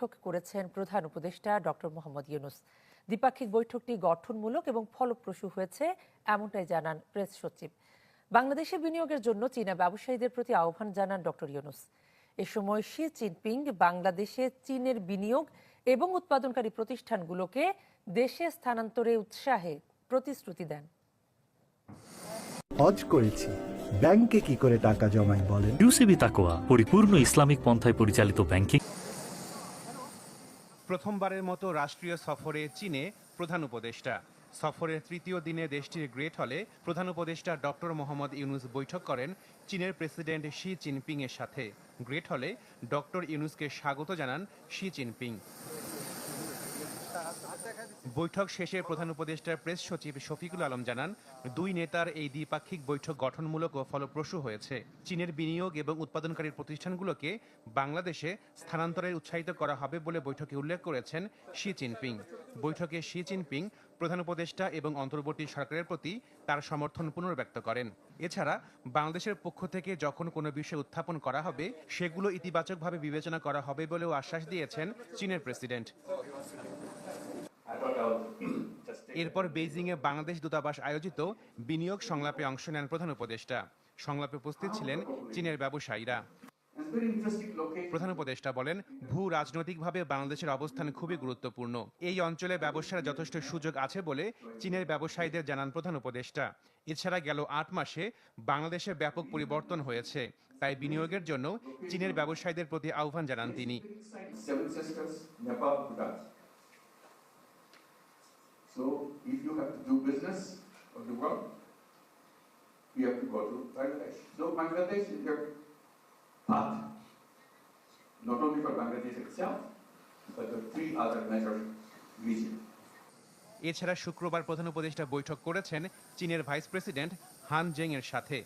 বৈঠক করেছেন প্রধান উপদেষ্টা ডক্টর মোহাম্মদ ইউনুস। দ্বিপাক্ষিক বৈঠকটি গঠনমূলক এবং ফলপ্রসূ হয়েছে এমনটাই জানান প্রেস সচিব। বাংলাদেশে বিনিয়োগের জন্য চীনা ব্যবসায়ীদের প্রতি আহ্বান জানান ডক্টর ইউনুস। এ সময় শি জিনপিং বাংলাদেশে চীনের বিনিয়োগ এবং উৎপাদনকারী প্রতিষ্ঠানগুলোকে দেশে স্থানান্তরে উৎসাহে প্রতিশ্রুতি দেন। হজ করেছি। ব্যাংকে কি করে টাকা জমাই বলেন? ইউসিবি তাকোয়া পরিপূর্ণ ইসলামিক পন্থায় পরিচালিত ব্যাংকিং প্রথমবারের মতো রাষ্ট্রীয় সফরে চীনে প্রধান উপদেষ্টা। সফরের তৃতীয় দিনে দেশটির গ্রেট হলে প্রধান উপদেষ্টা ডক্টর মোহাম্মদ ইউনুস বৈঠক করেন চীনের প্রেসিডেন্ট শি জিনপিং এর সাথে। গ্রেট হলে ডক্টর ইউনুসকে স্বাগত জানান শি জিনপিং। বৈঠক শেষে প্রধান উপদেষ্টার প্রেস সচিব শফিকুল আলম জানান, দুই নেতার এই দ্বিপাক্ষিক বৈঠক গঠনমূলক ও ফলপ্রসূ হয়েছে। চীনের বিনিয়োগ এবং উৎপাদনকারী প্রতিষ্ঠানগুলোকে বাংলাদেশে স্থানান্তরে উৎসাহিত করা হবে বলে বৈঠকে উল্লেখ করেছেন শি জিনপিং। বৈঠকে শি জিনপিং প্রধান উপদেষ্টা এবং অন্তর্বর্তী সরকারের প্রতি তার সমর্থন পুনর্ব্যক্ত করেন। এছাড়া বাংলাদেশের পক্ষ থেকে যখন কোনো বিষয় উত্থাপন করা হবে, সেগুলো ইতিবাচকভাবে বিবেচনা করা হবে বলেও আশ্বাস দিয়েছেন চীনের প্রেসিডেন্ট। এরপর বেইজিংয়ে বাংলাদেশ দূতাবাস আয়োজিত বিনিয়োগ সংলাপে অংশ নেন প্রধান উপদেষ্টা। সংলাপে উপস্থিত ছিলেন চীনের ব্যবসায়ীরা। প্রধান উপদেষ্টা বলেন ভূ রাজনৈতিকভাবে বাংলাদেশের অবস্থান খুবই গুরুত্বপূর্ণ। এই অঞ্চলে ব্যবসার যথেষ্ট সুযোগ আছে বলে চীনের ব্যবসায়ীদের জানান প্রধান উপদেষ্টা। এছাড়া গেল আট মাসে বাংলাদেশে ব্যাপক পরিবর্তন হয়েছে। তাই বিনিয়োগের জন্য চীনের ব্যবসায়ীদের প্রতি আহ্বান জানান তিনি। So if you have to do business of the world, you have to go to Bangladesh. So Bangladesh is your path, not only for Bangladesh itself, but the three other major regions. এছাড়া শুক্রবার প্রধান উপদেষ্টা বৈঠক করেছেন চীনের vice president হান জেং এর সাথে